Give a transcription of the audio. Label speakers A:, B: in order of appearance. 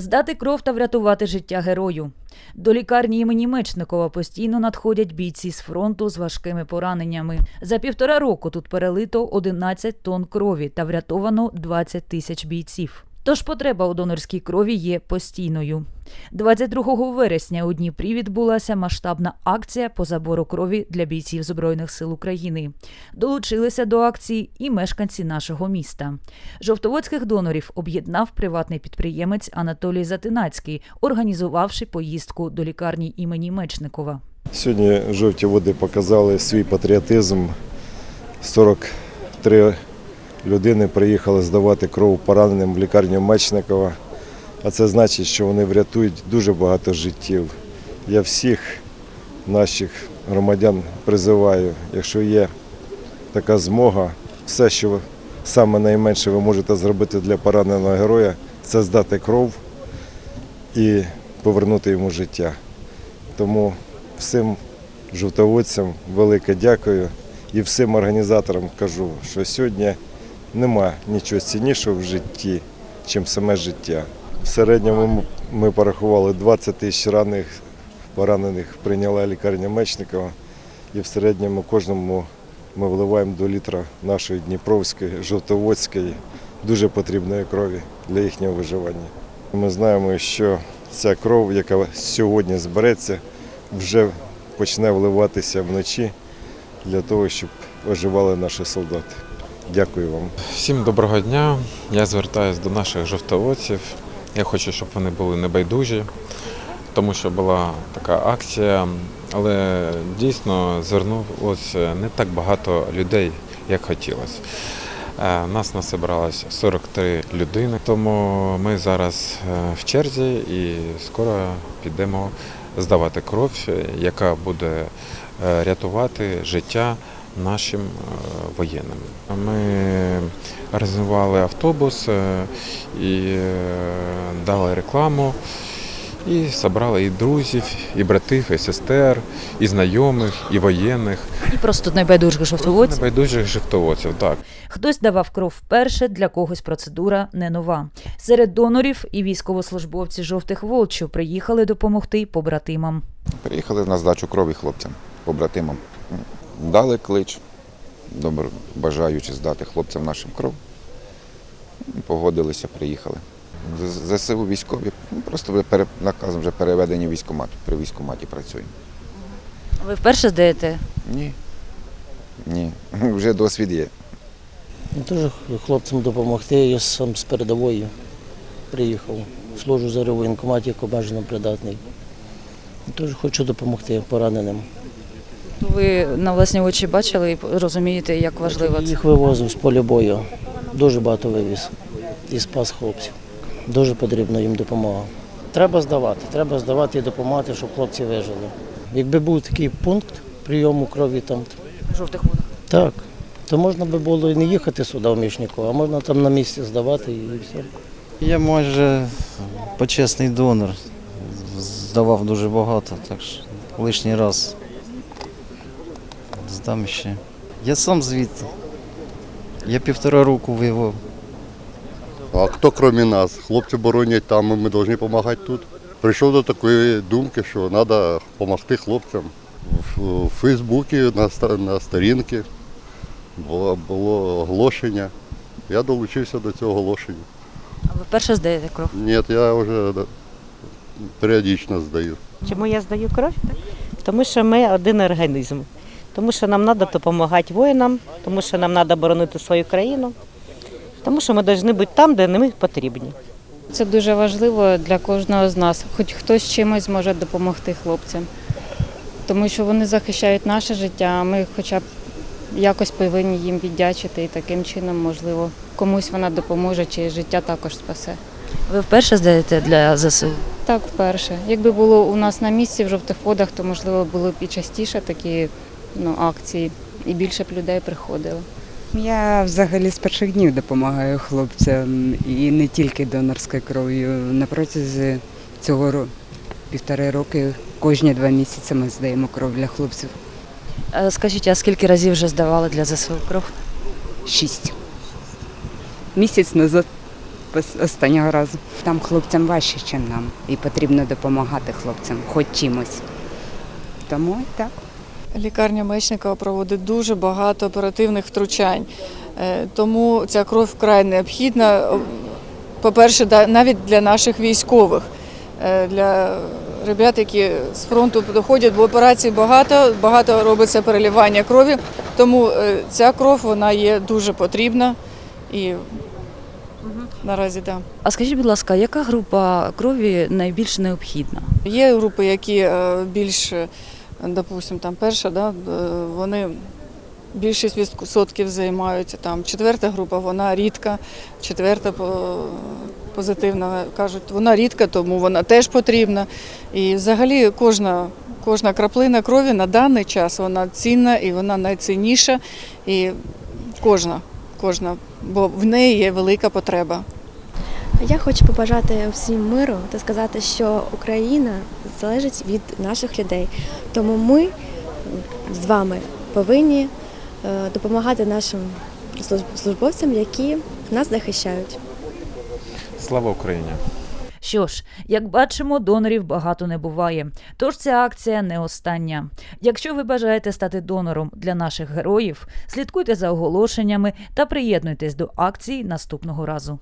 A: здати кров та врятувати життя герою. До лікарні імені Мечникова постійно надходять бійці з фронту з важкими пораненнями. За півтора року тут перелито 11 тонн крові та врятовано 20 тисяч бійців. Тож потреба у донорській крові є постійною. 22 вересня у Дніпрі відбулася масштабна акція по забору крові для бійців Збройних сил України. Долучилися до акції і мешканці нашого міста. Жовтоводських донорів об'єднав приватний підприємець Анатолій Затинацький, організувавши поїздку до лікарні імені Мечникова.
B: Сьогодні жовті води показали свій патріотизм. 43 людини приїхали здавати кров пораненим в лікарню Мечникова. А це значить, що вони врятують дуже багато життів. Я всіх наших громадян призиваю, якщо є така змога, все, що саме найменше ви можете зробити для пораненого героя, це здати кров і повернути йому життя. Тому всім жовтоводцям велике дякую і всім організаторам кажу, що сьогодні нема нічого ціннішого в житті, чим саме життя. В середньому ми порахували 20 тисяч ранених, поранених прийняла лікарня Мечникова. І в середньому кожному ми вливаємо до літра нашої Дніпровської, жовтоводської, дуже потрібної крові для їхнього виживання. Ми знаємо, що ця кров, яка сьогодні збереться, вже почне вливатися вночі для того, щоб оживали наші солдати. Дякую вам.
C: Всім доброго дня. Я звертаюся до наших жовтоводців. Я хочу, щоб вони були небайдужі, тому що була така акція, але дійсно звернулося не так багато людей, як хотілося. Е, Нас насобралось 43 людини, тому ми зараз е, в черзі і скоро підемо здавати кров, яка буде е, рятувати життя нашим е, воєнним. Ми організували автобус е, і е, дали рекламу. І зібрали і друзів, і братів, і сестер, і знайомих, і воєнних,
A: І просто найбайдужих жовтоводців.
C: небайдужих жовтоводців. Так.
A: Хтось давав кров вперше, для когось процедура не нова. Серед донорів і військовослужбовці жовтих волчів приїхали допомогти побратимам.
D: Приїхали на здачу крові хлопцям, побратимам. Дали клич, добре бажаючи здати хлопцям нашим кров. Погодилися, приїхали. ЗСУ військові ну, просто вже пере, наказом вже переведені в військкомат. При військкоматі працюємо.
A: Ви вперше здаєте?
D: Ні. Ні. Вже досвід є.
E: Дуже хлопцям допомогти. Я сам з передової приїхав. Служу зараз у воєнкоматі як обмежено придатний. Дуже хочу допомогти пораненим.
A: Ви на власні очі бачили і розумієте, як важливо це.
E: Їх вивозив з поля бою. Дуже багато вивіз і спас хлопців. Дуже потрібна їм допомога. Треба здавати, треба здавати і допомагати, щоб хлопці вижили. Якби був такий пункт прийому крові там,
A: в жовтих водах.
E: так, то можна би було і не їхати сюди в Мішніково, а можна там на місці здавати і все.
F: Я майже почесний донор. Здавав дуже багато, так що лишній раз здам ще. Я сам звідти. Я півтора року воював.
G: А хто крім нас? Хлопці боронять там, і ми повинні допомагати тут. Прийшов до такої думки, що треба допомогти хлопцям. В в Фейсбуці на, на сторінці було, було оголошення. Я долучився до цього оголошення.
A: А ви вперше здаєте кров?
G: Ні, я вже періодично здаю.
H: Чому я здаю кров? Тому що ми один організм. Тому що нам треба допомагати воїнам, тому що нам треба боронити свою країну, тому що ми повинні бути там, де ми потрібні.
I: Це дуже важливо для кожного з нас. Хоч хтось чимось зможе допомогти хлопцям, тому що вони захищають наше життя, а ми хоча б якось повинні їм віддячити і таким чином, можливо, комусь вона допоможе, чи життя також спасе.
A: Ви вперше здаєте для ЗСУ?
I: Так, вперше. Якби було у нас на місці в жовтих водах, то можливо було б і частіше такі ну, акції, і більше б людей приходило.
J: Я взагалі з перших днів допомагаю хлопцям і не тільки донорською кров'ю. На протязі цього ро- півтори роки кожні два місяці ми здаємо кров для хлопців.
A: Е, Скажіть, а скільки разів вже здавали для ЗСУ кров?
J: Шість. Місяць назад останнього разу. Там хлопцям важче, ніж нам, і потрібно допомагати хлопцям, хоч чимось. Тому так.
K: Лікарня Мечникова проводить дуже багато оперативних втручань, Е, тому ця кров вкрай необхідна. По-перше, навіть для наших військових, е, для ребят, які з фронту доходять, бо операцій багато, багато робиться переливання крові. Тому е, ця кров вона є дуже потрібна і наразі. Да.
A: А скажіть, будь ласка, яка група крові найбільш необхідна?
K: Є групи, які більш, е, допустим, там перша, да, е, вони більшість відсотків займаються. Там четверта група, вона рідка, четверта позитивна, кажуть, вона рідка, тому вона теж потрібна. І взагалі кожна, кожна краплина крові на даний час вона цінна і вона найцінніша. І кожна, кожна, бо в неї є велика потреба.
L: Я хочу побажати всім миру та сказати, що Україна залежить від наших людей. Тому ми з вами повинні е, допомагати нашим служб- службовцям, які нас захищають.
C: Слава Україні!
A: Що ж, як бачимо, донорів багато не буває. Тож ця акція не остання. Якщо ви бажаєте стати донором для наших героїв, слідкуйте за оголошеннями та приєднуйтесь до акції наступного разу.